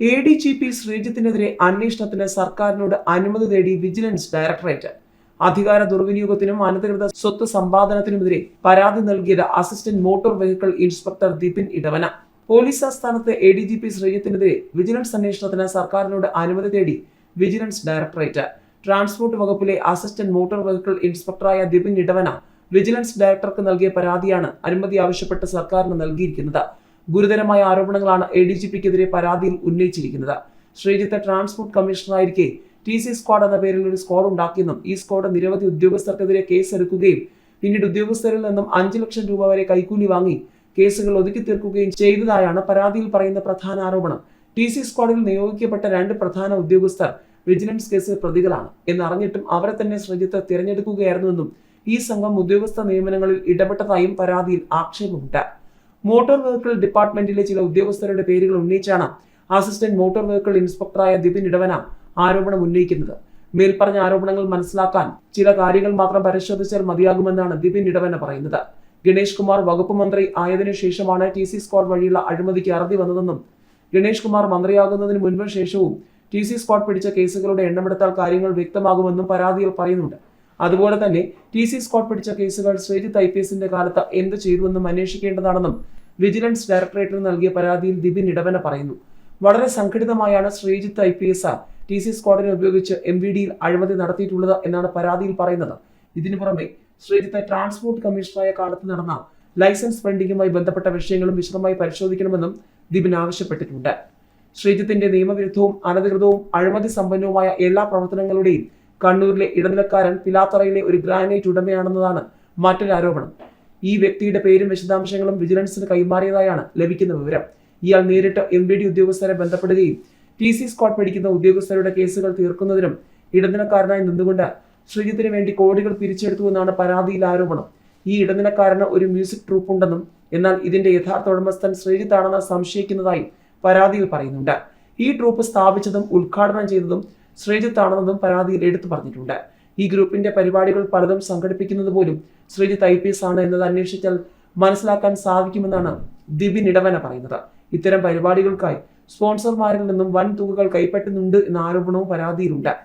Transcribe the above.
A D G P ശ്രീജിത്തിനെതിരെ അന്വേഷണത്തിന് സർക്കാരിനോട് അനുമതി തേടി വിജിലൻസ് ഡയറക്ടറേറ്റ്. അധികാര ദുർവിനിയോഗത്തിനും അനധികൃത സ്വത്ത് സമ്പാദനത്തിനുമെതിരെ പരാതി നൽകിയത് assistant motor vehicle inspector Dipin Idavana. Police ആസ്ഥാനത്ത് എ ഡി ജി പി ശ്രീജിത്തിനെതിരെ വിജിലൻസ് അന്വേഷണത്തിന് സർക്കാരിനോട് അനുമതി തേടി വിജിലൻസ് ഡയറക്ടറേറ്റ്. ട്രാൻസ്പോർട്ട് വകുപ്പിലെ അസിസ്റ്റന്റ് മോട്ടോർ വെഹിക്കിൾ ഇൻസ്പെക്ടറായ ദിപിൻ ഇടവന വിജിലൻസ് ഡയറക്ടർക്ക് നൽകിയ പരാതിയാണ് അനുമതി ആവശ്യപ്പെട്ട് സർക്കാരിന് നൽകിയിരിക്കുന്നത്. ഗുരുതരമായ ആരോപണങ്ങളാണ് എ ഡി ജി പിക്കെതിരെ പരാതിയിൽ ഉന്നയിച്ചിരിക്കുന്നത്. ശ്രീജിത്ത് ട്രാൻസ്പോർട്ട് കമ്മീഷണറായിരിക്കെ ടി സി സ്ക്വാഡ് എന്ന പേരിൽ ഒരു സ്ക്വാഡ് ഉണ്ടാക്കിയെന്നും ഈ സ്ക്വാഡ് നിരവധി ഉദ്യോഗസ്ഥർക്കെതിരെ കേസ് എടുക്കുകയും പിന്നീട് ഉദ്യോഗസ്ഥരിൽ നിന്നും അഞ്ചു ലക്ഷം രൂപ വരെ കൈക്കൂലി വാങ്ങി കേസുകൾ ഒതുക്കി തീർക്കുകയും ചെയ്തതായാണ് പരാതിയിൽ പറയുന്ന പ്രധാന ആരോപണം. ടി സി സ്ക്വാഡിൽ നിയോഗിക്കപ്പെട്ട രണ്ട് പ്രധാന ഉദ്യോഗസ്ഥർ വിജിലൻസ് കേസിൽ പ്രതികളാണ് എന്നറിഞ്ഞിട്ടും അവരെ തന്നെ ശ്രീജിത്ത് തിരഞ്ഞെടുക്കുകയായിരുന്നുവെന്നും ഈ സംഘം ഉദ്യോഗസ്ഥ നിയമനങ്ങളിൽ ഇടപെട്ടതായും പരാതിയിൽ ആക്ഷേപമുണ്ട്. മോട്ടോർ വെഹിക്കിൾ ഡിപ്പാർട്ട്മെന്റിലെ ചില ഉദ്യോഗസ്ഥരുടെ പേരുകൾ ഉന്നയിച്ചാണ് അസിസ്റ്റന്റ് മോട്ടോർ വെഹിക്കിൾ ഇൻസ്പെക്ടറായ ദിപിൻ ഇടവന ആരോപണം ഉന്നയിക്കുന്നത്. മേൽപ്പറഞ്ഞ ആരോപണങ്ങൾ മനസ്സിലാക്കാൻ ചില കാര്യങ്ങൾ മാത്രം പരിശോധിച്ചാൽ മതിയാകുമെന്നാണ് ദിപിൻ ഇടവന പറയുന്നത്. ഗണേഷ് കുമാർ വകുപ്പ് മന്ത്രി ആയതിനു ശേഷമാണ് ടി സി സ്ക്വാഡ് വഴിയുള്ള അഴിമതിക്ക് അറുതി വന്നതെന്നും ഗണേഷ് കുമാർ മന്ത്രിയാകുന്നതിന് മുൻപ് ശേഷവും ടി സി സ്ക്വാഡ് പിടിച്ച കേസുകളുടെ എണ്ണമെടുത്താൽ കാര്യങ്ങൾ വ്യക്തമാകുമെന്നും പരാതിയിൽ പറയുന്നുണ്ട്. അതുപോലെ തന്നെ ടി സി സ്കോട്ട് പിടിച്ച കേസുകൾ ശ്രീജിത്ത് ഐ പി എസിന്റെ കാലത്ത് എന്ത് ചെയ്തുവെന്നും അന്വേഷിക്കേണ്ടതാണെന്നും വിജിലൻസ് ഡയറക്ടറേറ്റിന് നൽകിയ പരാതിയിൽ ദിപിൻ ഇടവന പറയുന്നു. വളരെ സംഘടിതമായാണ് Sreejith I P S T C സ്കോഡിനെ ഉപയോഗിച്ച് എം വി ഡിയിൽ അഴിമതി നടത്തിയിട്ടുള്ളത് എന്നാണ് പരാതിയിൽ പറയുന്നത്. ഇതിനു പുറമെ ശ്രീജിത്ത് ട്രാൻസ്പോർട്ട് കമ്മീഷണറായ കാലത്ത് നടന്ന ലൈസൻസ് പെൻഡിങ്ങുമായി ബന്ധപ്പെട്ട വിഷയങ്ങളും വിശദമായി പരിശോധിക്കണമെന്നും ദിപിൻ ആവശ്യപ്പെട്ടിട്ടുണ്ട്. ശ്രീജിത്തിന്റെ നിയമവിരുദ്ധവും അനധികൃതവും അഴിമതി സമ്പന്നവുമായ എല്ലാ പ്രവർത്തനങ്ങളുടെയും കണ്ണൂരിലെ ഇടനിലക്കാരൻ പിലാത്തറയിലെ ഒരു ഗ്രാനൈറ്റ് ഉടമയാണെന്നതാണ് മറ്റൊരു ആരോപണം. ഈ വ്യക്തിയുടെ പേരും വിശദാംശങ്ങളും വിജിലൻസിന് കൈമാറിയതായാണ് ലഭിക്കുന്ന വിവരം. ഇയാൾ നേരിട്ട് എം ബി ഡി ഉദ്യോഗസ്ഥരെ ബന്ധപ്പെടുകയും ടി സി സ്ക്വാഡ് പിടിക്കുന്ന ഉദ്യോഗസ്ഥരുടെ കേസുകൾ തീർക്കുന്നതിനും ഇടനിലക്കാരനായി നിന്നുകൊണ്ട് ശ്രീജിത്തിന് വേണ്ടി കോടികൾ പിരിച്ചെടുത്തുവെന്നാണ് പരാതിയിൽ ആരോപണം. ഈ ഇടനിലക്കാരന് ഒരു മ്യൂസിക് ട്രൂപ്പ് ഉണ്ടെന്നും എന്നാൽ ഇതിന്റെ യഥാർത്ഥ ഉടമസ്ഥൻ ശ്രീജിത്താണെന്ന് സംശയിക്കുന്നതായും പരാതിയിൽ പറയുന്നുണ്ട്. ഈ ട്രൂപ്പ് സ്ഥാപിച്ചതും ഉദ്ഘാടനം ചെയ്തതും ശ്രീജിത്താണെന്നതും പരാതിയിൽ എടുത്തു പറഞ്ഞിട്ടുണ്ട്. ഈ ഗ്രൂപ്പിന്റെ പരിപാടികൾ പലതും സംഘടിപ്പിക്കുന്നത് പോലും ശ്രീജിത്ത് ഐ പി എസ് ആണ് എന്നത് അന്വേഷിച്ചാൽ മനസ്സിലാക്കാൻ സാധിക്കുമെന്നാണ് ദിബിൻ ഇടവന പറയുന്നത്. ഇത്തരം പരിപാടികൾക്കായി സ്പോൺസർമാരിൽ നിന്നും വൻ തുകകൾ കൈപ്പറ്റുന്നുണ്ട് എന്ന ആരോപണവും പരാതിയിലുണ്ട്.